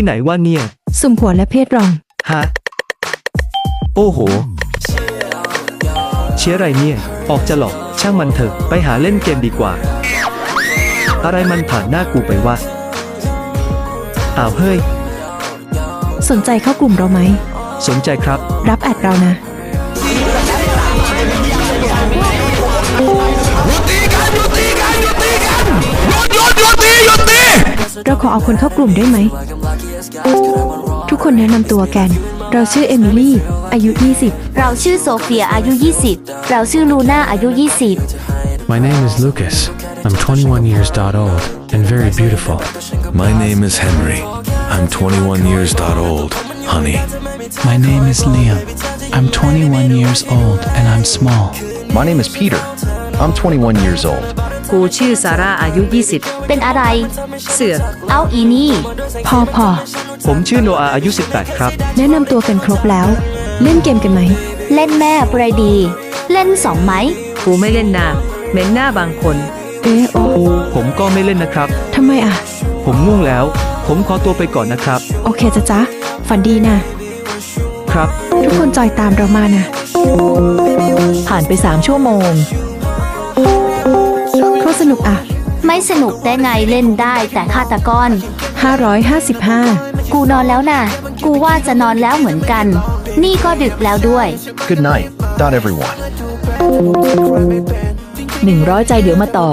ที่ไหนว่าเนี่ย สุ่มหัวและเพศรอง ฮะ โอ้โห เชียร์อะไรเนี่ย ออกจะหลอก ช่างมันเถอะ ไปหาเล่นเกมดีกว่า อะไรมันผ่านหน้ากูไปวะอ้าวเฮ้ย สนใจเข้ากลุ่มเราไหม สนใจครับ รับแอดเรานะ เราขอเอาคนเข้ากลุ่มได้ไหม ทุกคนแนะนำตัวกัน เราชื่อเอมิลี่ อายุ 20 เราชื่อโซเฟียอายุ 20 เราชื่อลูน่าอายุ 20 My name is Lucas. I'm 21 years dot old and very beautiful. My name is Henry. I'm 21 years dot old, honey. My name is Liam. I'm 21 years old and I'm small. My name is Peter. I'm 21 years old. กูชื่อซาร่าอายุเป็นอะไร20เสือกเอาอีนี่ พอพอผมชื่อโนอาอายุ 18 ครับ แนะนำตัวกันครบแล้ว เล่นเกมกันไหม เล่นแม่ปรายดี เล่นสองไหม กูไม่เล่นนาเหม็นหน้าบางคน เอ๊ะโอ้ผมก็ไม่เล่นนะครับ ทำไมอะ ผมง่วงแล้ว ผมขอตัวไปก่อนนะครับ โอเคจ้ะจ๊ะ ฝันดีนะ ครับ ทุกคนจอยตามเรามานะ ผ่านไป 3 ชั่วโมงโคตรส นุกอะไม่สนุกได้ไงเล่นได้แต่ฆาตกร 555 กูนอนแล้วนะกูว่าจะนอนแล้วเหมือนกัน นี่ก็ดึกแล้วด้วย Good night, dot everyone. 100 ใจเดี๋ยวมาต่อ